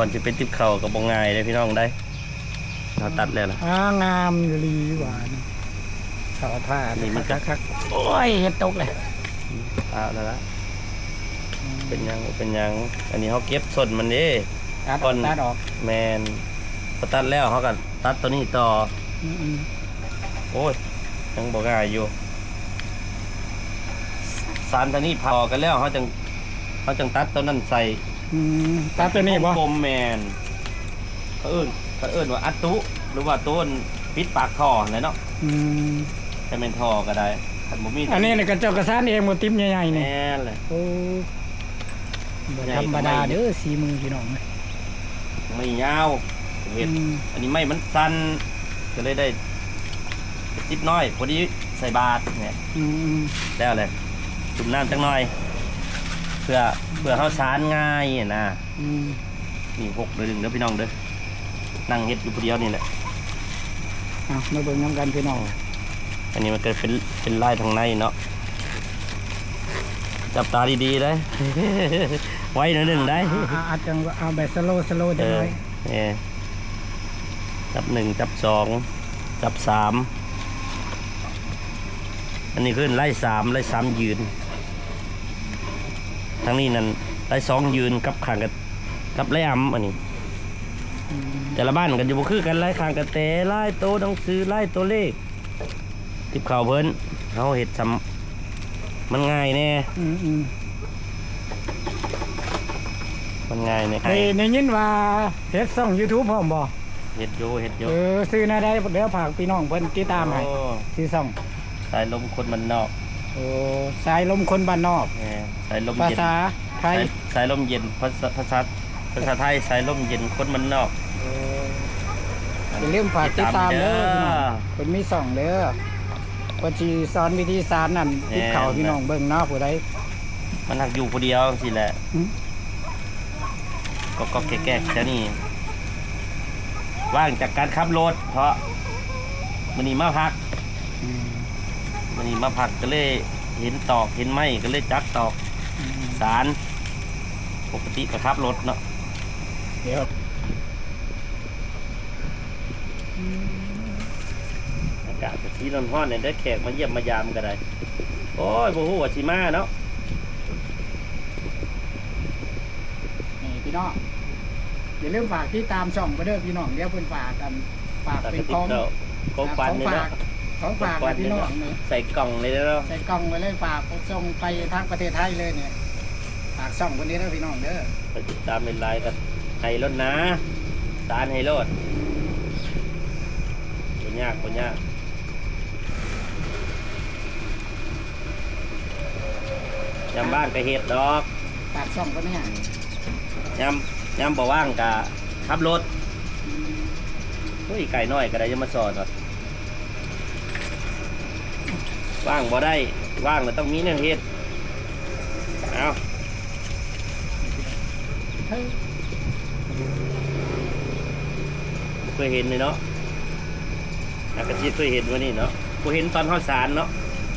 ก่อนจะเป็นติบเข่ากับบ่ง่ายเลยพี่น้องได้เราตัดแล้วล่ะอ่างามอยู่ลีหวานขอท่านี่มันก็ คักๆโอ้ยเห็ดตกเลยตาแล้วล่ะเป็นหยังบ่เป็นหยังอันนี้เขาเก็บส่วนมันเด้ ตัดก่อออนกตัดออกแมนพอตัดแล้วเขาก็ตัดตัวนี้ต่อ อืมโอ้ยยังบ่ง่ายอยู่สารตัวนี้พอกันแล้วเขาจังเขาจังตัดตัวนั้นใส่ๆ อืมตัดตัวนี้บ่กลมๆแมนเขาเอิ้นเขาเอิ้นว่าอัตตุหรือว่าต้นปิดปากท่อนั่นแหละเนาะอืมจะเป็นท่อก็ได้ถ้าบ่มีอันนี้นี่ก็เจ้ากระสานเองบ่ติ๊มใหญ่ๆแมนี่นเลย โอ้บ่ใหญ่ธรรมดาก็ไม่เด้อสีมือพี่น้องนะไม่ยาวเห็ดอืมอันนี้ไม่มันสั้นก็เลยได้นิดน้อยพอดีใส่บาตรเนี่ยอืมแล้วเลยจุ่มน้ำจังหน่อยเพื่อเพื่อเขาสารง่ายอะนะอืมนี่หกเลยหนึ่งเด้อพี่น้องเด้อนั่งเฮ็ดอยู่คนเดียวนี่แหละอะมาเบิ่งนํกันพี่น้องอันนี้มันก็เป็นเป็นลายทางในเนาะจับตาดีๆได้ ไว้หน่อยหนึ่งได้อะอะอาจจะเอาแบบสโลว์สโลว์เอจังอเลยเออจับหนึ่งจับสองจับสามอันนี้ขึ้นไล่สามไล่สามยืน ทั้งนี้นั่นไล่สองยืนกับขางกับกับไล่อ้ำอันนี้ แต่ละบ้านกันอยู่บ่คือกันไล่ขางกันแต่ไล่โตวหนังสือไล่ตัวเลขติบข่าวเพิ่นเขาเห็ดซ้ำมันง่ายแน่อืมอืมมันง่ายแน่ได้ได้ยินว่าเฮ็ดช่อง YouTube พร้อมบ่เห็ดโยเห็ดโยเออซื้อหน้าได้เดี๋ยวฝากพี่น้องเพิ่นติดตามให้โอ้ซื้อช่องสายลมคนมันนอก โอ้สายลมคนบ้านนอก แหมสายลมภาเย็นษาไทยสายสายลมเย็นภาษาภาษาภาษาไทยสายลมเย็นคนมันนอกอย่าลืมฝากติดตามเด้อพี่น้องเพิ่นมีช่องเด้อเพิ่นสิสอนวิธีสารนั่นติดเขาพี่น้องเบิ่งเนาะผู้ใด มันหักอยู่คนเดียวสิแหละอืม ก็ก็แก่ๆเจ้านี่ว่างจากการขับรถ เพราะมันนี่มาพัก อืม มันนี่มาพักก็เลยเห็นตอกเห็นไม้ก็เลยจักตอกอืมสารปกติก็ขับรถเนาะเดี๋ยวอากาศจะสีร้อนๆเนี่ยได้แขกมาเยี่ยมมายามก็ได้ โอ้ยโมโหว่าชิมาเนาะนี่พี่น้องอย่าลืมฝากติดตามช่องเพิ่นเด้อพี่น้องเดี๋ยวเพิ่นฝากกันฝากตัดเป็นติขดองเนาะของปันเนี่ยฝากเนาะ ของฝากให้พี่น้องนี่ใส่กล่องเลยเนาะใส่กล่องไว้เลยฝากส่งไปทางประเทศไทยเลยเนี่ยฝากช่องคนนี้นะพี่น้องเด้อไปติดตามในไลน์กันไห้รถนะสารไห้รถคนยากคนยากยามบ้านก็เฮ็ดดอกฝากช่องคนนี้ยามยามบ่ว่างกะขับรถเฮ้ยไก่น้อยก็ได้จะมาสอนวะ ว่างบ่ได้ว่างแล้วต้องมีแนวเฮ็ดเอาเฮ้ยเคยเห็นเลยเนาะอากาศเคยเห็นวันนี้เนาะบ่เห็นตอนเฮาสารเนาะ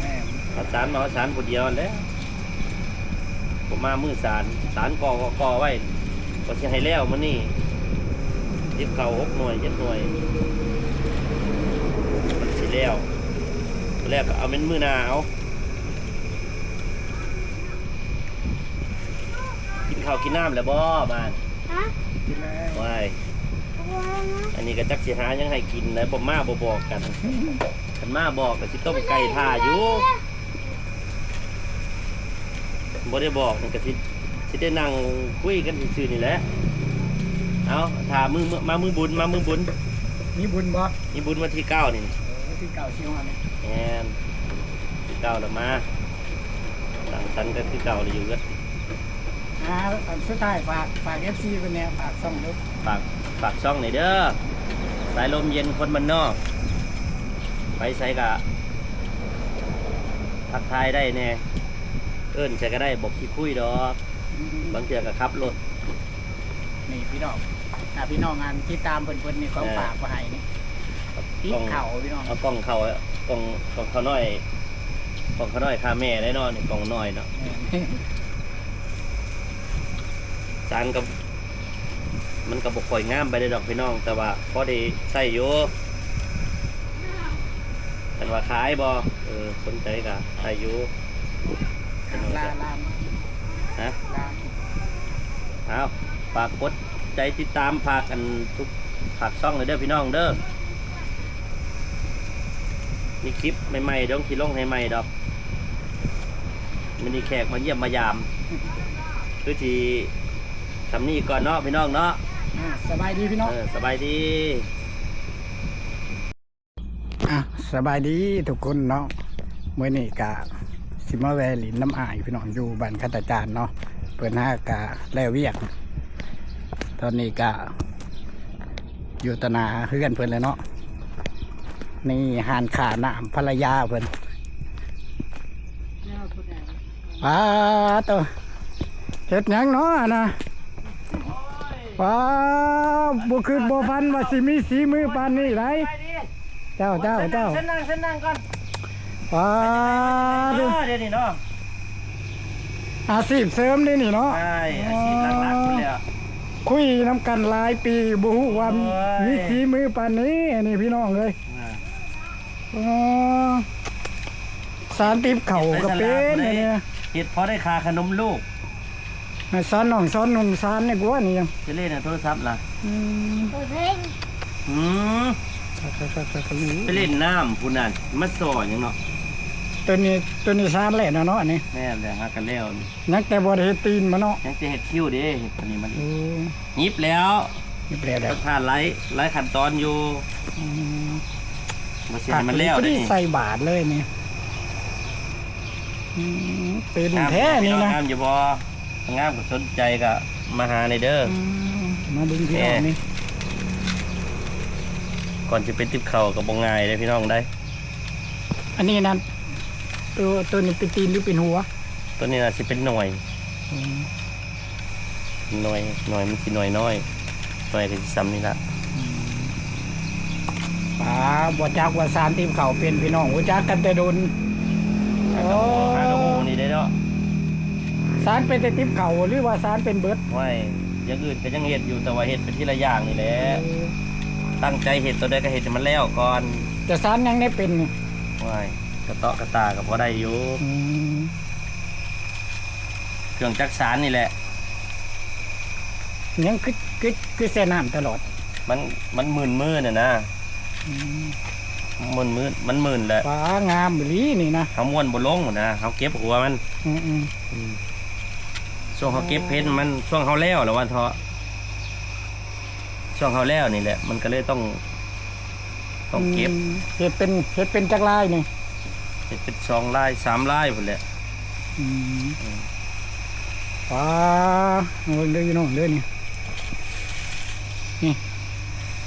แม่เฮาสารมาเฮาสารผู้เดียวนั่นแล้วผมมามือสารสารกอก็ก่อไว้ก็สิให้แล้วมื้อนี้ยิบเข่าหกหน่วยเจ็ดหน่วย มันสิแล้ว แรกก็เอาเป็นมือหนาเอากินข้าวกินน้ำแล้วบ่บ้านกินแล้วว้ายอันนี้ก็จักสิหายังให้กินนะบ่มาบ่บอกกันคันมาบอกก็สิต้มไก่ท่าอยู่บ่ได้บอกมันก็สิสิได้นั่งคุยกันซื่อๆนี่แหละเอาถ้ามือมามือบุญมามือบุญมีบุญบ่นี่บุญวันที่เก้านี่เออที่เก่าชิวอันนี้ แอนที่เก้าแล้วมาต่างชั้นก็คือเก่าเลยอยู่ก็อ่าอันสุดท้ายฝากฝาก FC เพิ่นเนี่ยฝากช่องเด้อฝากฝากช่องหน่อยเด้อสายลมเย็นคนมันนอก ไปใส่กะทักทายได้แน่เอิ้นใส่ก็ได้บอกขี้คุยดอกบางเทื่อก็ขับรถนี่พี่น้องถ้าพี่น้องงานติดตามเพิ่นเพิ่นนี่เขาเออฝากมาให้นี่ติดกล้องเข่าพี่น้องเอากล้องเขา กล้องกล้องเขาน้อยกล้องเขาน้อยค่าแม่ได้เนอนกล้องน้อยเนาะแม่นสารกับ มันก็บ่ค่อยงามไปได้ดอกพี่น้อง แต่ว่าพอได้ใช้อยู่แต่ว่าขายบ่เออสนใจก็ใช้อยู่ลาลาฮะ ลาเอาฝากกดใจติดตามฝากกันทุกฝากช่องเลยเด้อพี่น้องเด้อ มีคลิปใหม่ๆเดี๋ยวที่ลงให้ใหม่ดอกมันมีแขกมาเยี่ยมมายามคือที่ทำนี่ก่อนเนาะพี่น้องเนาะอ่าสบายดีพี่น้อง เออสบายดี อะสบายดีทุกคนเนาะเมื่อนี้กะสิมาแวลินน้ำอายพี่น้องอยู่บ้านคัตจารย์เนาะเปิดห้ากะแล้วเวียก ตอนนี้กะอยู่ตนาเฮือนเพิ่นเลยเนาะ นี่หานขาหนามภรรยาเพิ่นว้าตัวเฮ็ดหยังเนาะนะว้าบ่คือบ่ฟันว่าสิมีสีมือปานนี้ไรเจ้าเจ้าเจ้าเส้นนั่งเส้นนั่งก่อนว้าเอดูอเดี๋ยวนี้เนาะอาชีพเสริมนี่นี่เนาะใช่อาชีพหลักๆคนเลยอะคุยน้ำกันหลายปีบ่ฮู้ว่าโอ้ยมีสีมือปานนี้นี่พี่น้องเลยอ่าอ๋อ สารติบเข่าก็เป็นอันเนี่ยเฮ็ดพอได้ค่าขนมลูกให้สารน้องสอนหนุ่มสารนี่กว่านี่ยังจะเล่นในโทรศัพท์ล่ะอืมอืมไปเล่นน้ำพูนนั่นมาสอนหยังเนาะตัวนี้ตัวนี้สารแหละเนาะเนาะอันนี้แม่นแต่ฮักกันแล้วนี่นักแต่บ่ได้เฮ็ดตีนมาเนาะยังจะเฮ็ดคิ้วเด้เฮ็ดอันนี้มันโอ้ยิบแล้วนี่แปลได้ต้องผ่านหลายหลายขั้นตอนอยู่ อืมบ่สิให้มันแล้วผักเด้นี่นี่ใส่บาทเลยนี่อืมเป็นแท้นี่นะงามอยู่บ่งามก็สนใจก็มาหาในเด้ออืมมาดึงพี่น้องนี่ก่อนจะเป็นติบเข่าก็บ่ง่ายเด้พี่น้องได้ อันนี้นั่นตัวตัวนี้เป็นตีนหรือเป็นหัวตัวนี้น่ะสิเป็นหน่วย อืมหน่วยหน่วยมันสิหน่วยน้อยหน่วยก็สิซ้ำนี่ล่ะ ป้าบ่จักว่าสารตีมเขาเป็นพี่น้องบ่จักกันแต่โดนโอ้หากระหูนี่ได้เนาะสารเป็นแต่ติบเขาหรือว่าสารเป็นเบิดไว้อย่างอื่นก็ยังเฮ็ดอยู่แต่ว่าเฮ็ดเป็นทีละอย่างนี่แหละตั้งใจเฮ็ดตัวใดก็เฮ็ดให้มันแล้วก่อนแต่สารยังได้เป็นนี่ไว้กระเตาะกระตาก็พอได้อยู่อืมเครื่องจักสารนี่แหละยังคือคือคือแช่น้ำตลอด มันมันหมื่นมืดน่ะนะอื มหมื่นมืดมันหมื่นแหละฟ้างามอีหลีนี่นะเขาม้วนบ่ลงนะเขาเก็บหัวมันอืมอืมช่วงเขาเก็บเพชรมันช่วงเขาแล้วแล้ววันเถาะช่วงเขาแล้วนี่แหละ มันก็เลยต้อง ต้องเก็บมเฮ็ดเป็นเฮ็ดเป็นจักรลายนี่เฮ็ดเป็นสองลายสามลายพุ่นแหละอืมฟ้าเอาเบิ่งเด้อพี่น้องเด้อนี่นี่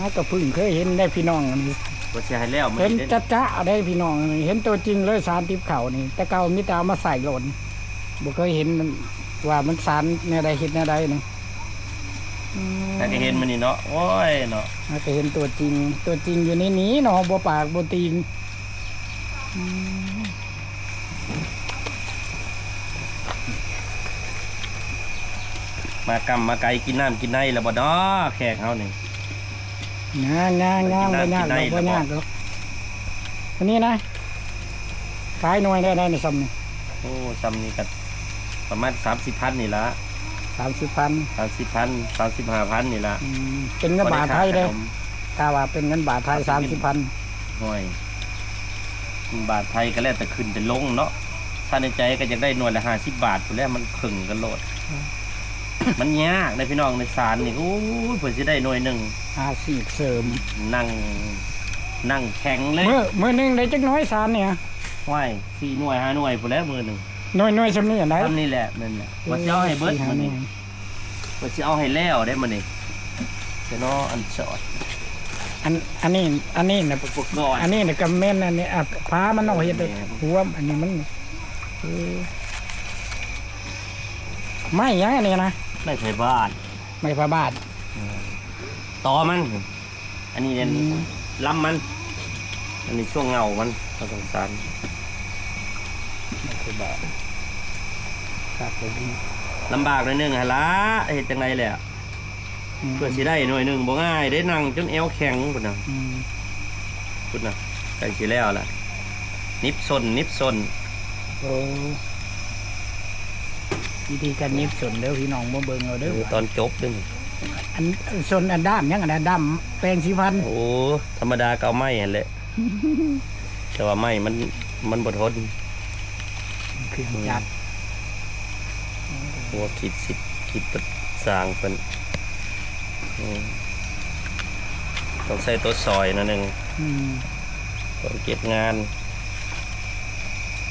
เขาก็เพิ่งเคยเห็นได้พี่น้องอันนี้ว่าสิให้แล้วมันเห็นได้จ้าจ้าได้พี่น้องเห็นตัวจริงเลยสารติบเขานี่ แต่เก่ามิตรเอามาใส่หล่นบ่เคยเห็นว่ามันสารแนวใดเห็นแนวใดนี่อืมแต่ก็เห็นมันนี่เนาะโอ้ยเนาะเราก็เห็นตัวจริง ตัวจริงอยู่ในนี้เนาะบ่ปากบ่ตีนอืมมากำมาไกลกินน้ำกินในแล้วบ่เนาะแขกเฮานี่ งางงางงางบ่ยากหรอกกินได้บ่ยากหรอกอันนี้นะขายหน่วยได้ได้ในซ้ำนี่โอ้ซ้ำนี่ก็ประมาณ30,000นี่ละ30,000 30,000 35,000นี่ละอืมเป็นเงินบาทไทยเด้อถ้าว่าเป็นเงินบาทไทย30,000ห้อยบาทไทยก็แล้วแต่ขึ้นแต่ลงเนาะถ้าในใจก็อยากได้หน่วยละ50บาทพุ่นแหล้วมันขึงกันโลด มันยากนะพี่น้องในศาลนี่โอ้ยเพิ่นสิได้หน่วยหนึงอาชีพเสริม นั่งนั่งแข็งเลยมื้อมื้อหนึงได้จักน้อยสารเนี่ยห้อยสี่หน่วยห้าหน่วยพุ่นแหล้วมือหนึงหน่วยหน่วยซ้ำนี่อันใดทำนี่แหละนั่นแหละว่าสิเอาให้เบิดมื้อนี้ว่าสิเอาให้แล้วได้มื้อนี้จะเนาะอันสอด อันอันนี้อันนี้น่ะอุปกรณ์ อันนี้เนี่ยก็แม่นอันนี้อะพามันเอาเฮ็ดให้หัวอันนี้มันเออไม่หยังอันนี้นะ ไม่ใช่บ้านไม่พาบาทตอมัน อันนี้เนี่ยลำมัน อันนี้ช่วงเงามันผสมสารไม่พาบาทครับผมลำบากหน่อยหนึงฮะละเฮ็ดจังไงแหละมเพื่อสิได้หน่วยหนึ่งบ่ง่ายได้นั่งจนเอวแข็งพุ่นน่ะอืมพุ่นน่ะใกล้สิแล้วล่ะนิบซนนิบซนโอ้ วิธีการนิบสนเด้อพี่น้องบ่เบิ่งเอาเด้อตอนจบเด้วยอันสนอันด้ามยังอันนั้นด้ามแปลงสีฟันโอ้ธรรมดาก็เอาไม้หั่นแหละแต่ว่าไม้มันมันบ่ทนเครื่องจักรหัวคิดสิคิดประสร้างเพิ่นอืมต้องใส่ตัวซอยหนั่นนึงอืมตอนเก็บงาน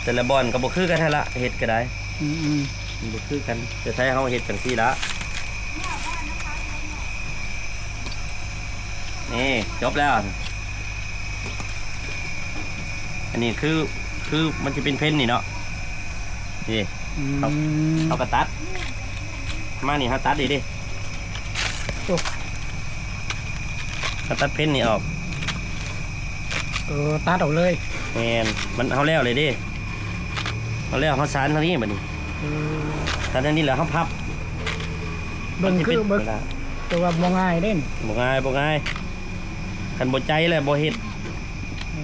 แต่ละบอนก็บ่คือกันหั่นละเฮ็ดก็ได้ อืมอื มมันบ่คือกันแต่ถ้าเฮาเฮ็ดจังซี่ละนี่จบแล้ว อันนี้คือคือมันจะเป็นเพนนี่เนาะนี่อืมครับเอากระตัด มานี่เฮาตัดดิดิโอ้เฮาตัดเพนนี่ออกเออตัดออกเลยแมนมันเฮาแล้วเลยดิเฮาแล้วเฮาสานเท่านี้บัดนี้ เออสานเท่านี้แล้วเฮาพับเบิ่งคือเบิ่งมันสิป็นตัวว่าบ่ง่ายเด้นบ่ง่ายบ่ง่ายคันบ่ใจแล้วบ่เฮ็ด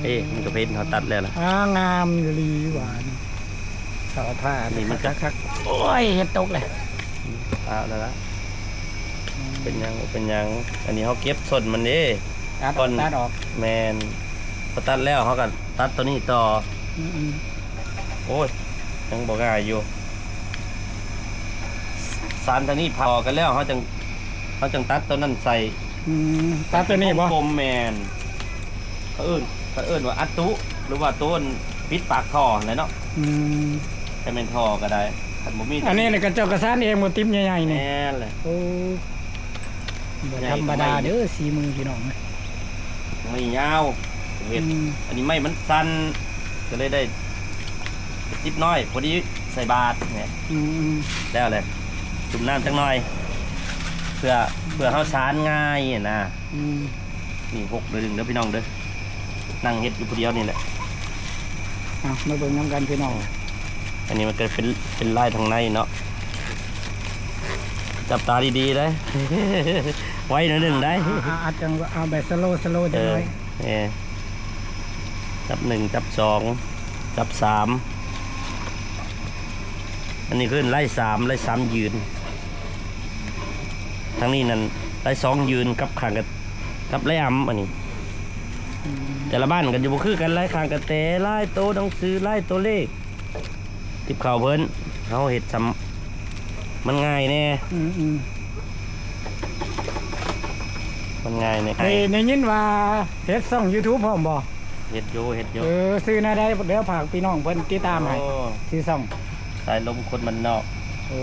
เอ๊ะมันก็เพนเฮาตัดแล้วล่ะอ่างามอยู่ลีหวานสอผ้านี่มันก็คักๆโอ้ยเฮ็ดตกเลยเอาแล้วละเป็นหยังบ่เป็นหยังอันนี้เขาเก็บส่วนมันเด้ตัดอก่ออกนตัดออกแมนพอตัดแล้วเขาก็ตัดตัวนี้ต่ออืมอืมโอ้ยยังบอกง่ายอยู่ สารตัวนี้พอกันแล้วเขาจังเขาจังตัดตัวนั้นใส่อืมตัดตัวนี้บ่กลมๆแมนเขาเอิ้นเขาเอิ้นว่าอัตตุหรือว่าต้นปิดปากท่อเลยเนาะอืมให้เป็นท่อก็ได้คันบ่มีอันนี้นี่ก็เจ้ากระสานเองบ่ติ๊มใหญ่ๆแมนี่นเลยโอ้บ่ใหญ่ธรรมดาก็ไม่เด้อสีมือพี่น้องนะไม่ยาวเห็ดอืมอันนี้ไม่มันสั้นก็เลยได้ติบน้อยพอดีใส่บาทเนี่ยอืมแล้วเลย จุ่มน้ำจังหน่อย เพื่อเพื่อเขาสารง่ายอะนะอืมนี่หกเลยดึงเด้อพี่น้องเด้อนั่งเฮ็ดอยู่ผู้เดียวนี่แหละอะมาเบิ่งน้ำกันพี่น้องอันนี้มันก็เป็นเป็นลายทางในเนาะจับตาดีๆได้ ไว้หน่อยหนึ่งได้อะอาจจะเอาแบบสโลว์สโลว์เอจังอเลยเออจับหนึ่งจับสองจับสาม อันนี้ขึ้นไล่สามไล่สามยืน ทางนี้นั่นไล่สองยืนกับขางกับกับไล่อ่ำอันนี้ แต่ละบ้านกันอยู่บ่คือกันไล่ขางกับแต่ไล่โตะหนังสือไล่ตัวเลขติบข่าวเพิ่นเขาเห็ดซ้ำมันง่ายแน่อืมอืมมันง่ายแน่เฮ้ยได้ยินว่าเฮ็ดช่อง YouTube พร้อมบ่เห็ดโยเห็ดโยเออซื้อหน้าได้เดี๋ยวฝากพี่น้องเพิ่นติดตามให้โอ้ชื่อช่อง สายลมคนมันนอกโอ้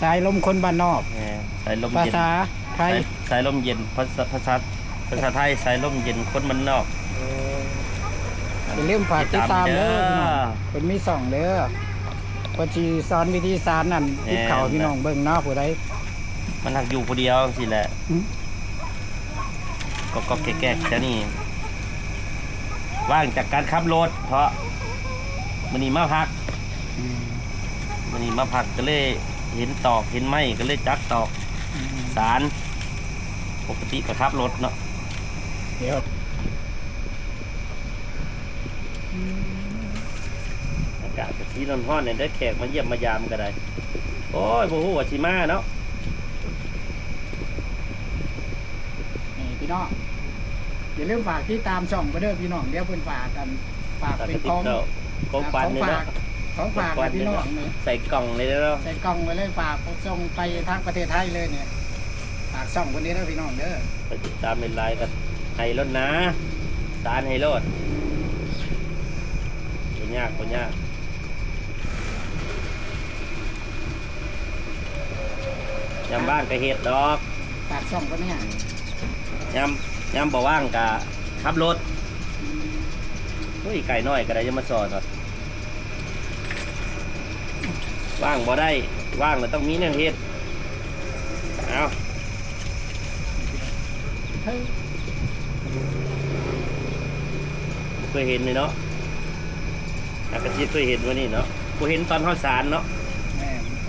สายลมคนบ้านนอก แหมสายลมภาเย็นษาไทยสายสายลมเย็นภาษาภาษาภาษาไทยสายลมเย็นคนมันนอกเอออย่าลืมฝากติดตามเด้อพี่น้องเพิ่นมีช่องเด้อเพิ่นสิสอนวิธีสารนั่นติดเขาพี่น้องเบิ่งเนาะผู้ใด มันหักอยู่คนเดียวสิแหละอืม ก็ก็แก่ๆจะนี่ว่างจากการขับรถเพราะมันนี่มาพัก อืม มันนี่มาพักก็เลยเห็นตอกเห็นไม้ก็เลยจักตอกอืมสารปกติก็ขับรถเนาะเดี๋ยวอากาศก็สีร้อนๆเนี่ยได้แขกมาเยี่ยมมายามก็ได้ โอ้ยโอ้โหว่าชิมาเนาะนี่พี่น้องอย่าลืมฝากที่ตามช่องไปเด้อพี่น้องเดี๋ยวเพิ่นฝากกันฝากตัดเป็นติขดองเนาะของปันของเนี่ยฝากเนาะ ของฝากกับพี่น้องนี่ใส่กล่องเลยเนาะใส่กล่องไว้เลยฝากส่งไปทางประเทศไทยเลยเนี่ยฝากช่องคนนี้นะพี่น้องเด้อไปติดตามเป็นไลน์กันไฮรถนะสารไฮรถบ่ยากบ่ยากยามบ้านก็เฮ็ดดอกฝากช่องคนนี้ยามยามบ่ว่างกะขับรถเฮ้ยไก่น้อยก็ได้จะมาสอนเนาะ ว่างบ่ได้ว่างแล้วต้องมีแนวเฮ็ดเอาเฮ้ยเคยเห็นเลยเนาะอากาศเคยเห็นวันนี้เนาะกูเห็นตอนข้าวสารเนาะ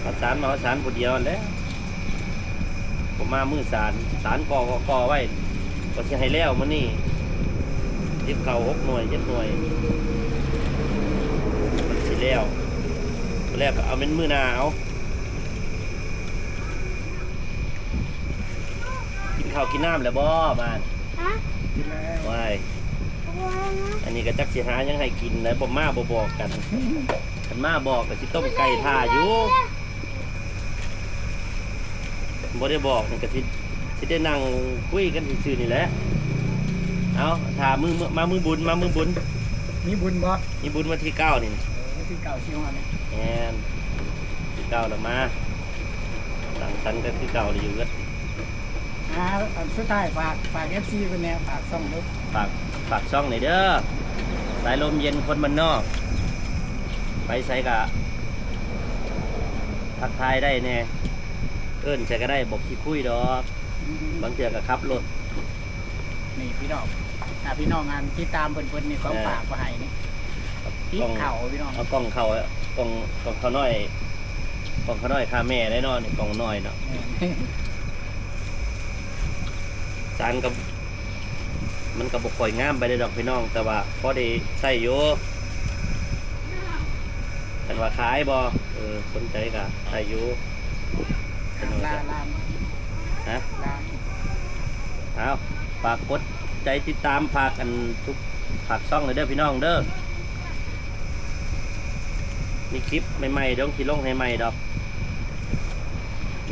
ข้าวสารมาข้าวสารผู้เดียวแล้วผมมามือสารสารกอกอกอไว้ก็จะให้แล้วมันนี่ทิปเข่าหกหน่วยเจ็ดหน่วยมันสิแล้ว แล้วก็เอาเป็นมือหนาเอากินข้าวกินน้ำแล้วบ่มานฮะกินแล้วว้ายว้านะอันนี้ก็จักสิหายังให้กินแล้วบ่มาบ่บอกกันคันมาบอกก็สิต้มไก่ท่าอยู่บ่ได้บอกนี่ก็สิสิได้นั่งคุยกันซื่อๆนี่แหละเอาถ้ามือมามือบุญมามือบุญมีบุญบ่มีบุญวันที่เก้านี่เออที่เก่าชิวฮะเนี่ย แอนที่เก้าแล้วมาสั่งสันก็คือเก่าเลยอยู่ก็อ่าอันสุดท้ายฝากฝาก FC เพิ่นแนวฝากส่องลูกฝากฝากช่องหน่อยเด้อสายลมเย็นคนมันนอก ไปใส่กะทักทายได้แน่เอิ้นใส่ก็ได้บอกขี้คุยดอกบางเทื่อก็ขับรถนี่พี่น้องอ่าพี่น้องงานที่ตามเพิ่นๆนี่เขาฝากมาให้นี่ติ๊กล้องเข่าพี่น้องเอากล้องเขาอะ กล้องกล้องเขาน้อยกล้องเขาน้อยค่าแม่ได้เนอนกล้องน้อยเนาะจานกับ มันกับบกข่อยงามไปได้ดอกพี่น้อง แต่ว่าพอได้ใส่อยู่กันว่าขายบ่เออสนใจกะใส่อยู่สนุกลาจ้ะลาฮะลาเอาฝากกดใจติดตามฝากกันทุกฝากช่องเลยเด้อพี่น้องเด้อ มีคลิปใหม่ๆเดี๋ยวที่ลงให้ใหม่ดอก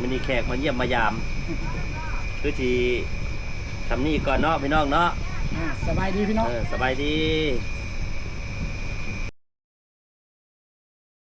มันมีแขกมาเยี่ยมมายามคือที่ทำนี่ก่อนเนาะพี่น้องเนาะ อ่าสบายดีพี่น้อง เออสบายดี